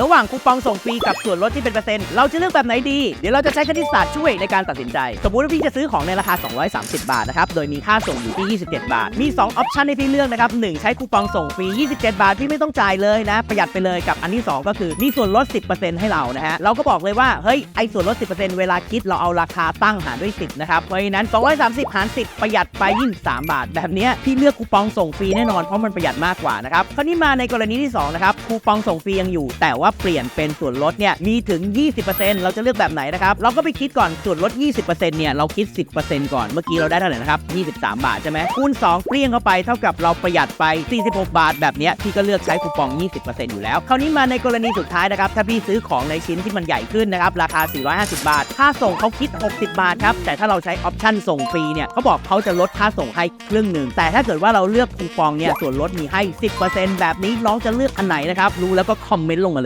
ระหว่างคูปองส่งฟรีกับส่วนลดที่เป็นเปอร์เซ็นต์เราจะเลือกแบบไหนดี เดี๋ยวเราจะใช้คณิตศาสตร์ช่วยในการตัดสินใจ สมมุติว่าพี่จะซื้อของในราคา 230 บาทนะครับ โดยมีค่าส่งอยู่ที่ 27 บาท มี 2 ออปชันให้พี่เลือกนะครับ 1 ใช้คูปองส่งฟรี 27 บาทพี่ไม่ต้องจ่ายเลยนะ ประหยัดไปเลยกับอันที่ 2 ก็คือมีส่วนลด 10%ให้เรานะฮะ เราก็บอกเลยว่า เฮ้ย ไอส่วนลด 10%เวลาคิดเราเอาราคาตั้งหารด้วย 10 นะครับ เพราะฉะนั้น 230 หาร 10 ประหยัดไป23 บาท แบบนี้พี่เลือกคูปองส่งฟรีแน่นอนเพราะมันประหยัดมากกว่านะครับคราวนี้มาในกรณีที่สองนะครับคูปองส่งฟรียังอยู่แต่ว่าเปลี่ยนเป็นส่วนลดเนี่ยมีถึง 20%เราจะเลือกแบบไหนนะครับ เราก็ไปคิดก่อนส่วนลด 20%เนี่ยเราคิด 10%ก่อน เมื่อกี้เราได้เท่าไหร่นะครับ 23 บาทใช่ไหมคูณ2เปลี่ยนเข้าไปเท่ากับเราประหยัดไป 46 บาทแบบเนี้ยพี่ก็เลือกใช้คูปอง 20%อยู่แล้ว คราวนี้มาในกรณีสุดท้ายนะครับ ถ้าพี่ซื้อของในชิ้นที่มันใหญ่ขึ้นนะครับ ราคา 450 บาท ค่าส่งเขาคิด 60 บาทครับ แต่ถ้าเราใช้ออปชั่นส่งฟรีเนี่ยเขาบอกเขาจะลดค่าส่งให้ครึ่งหนึ่ง แต่ถ้าเกิดว่าเราเลือกคูปองเนี่ยส่วนลดมีให้ 10%แบบนี้น้องจะเลือกอันไหนนะครับ รู้แล้วก็คอมเมนต์ลงมาเลย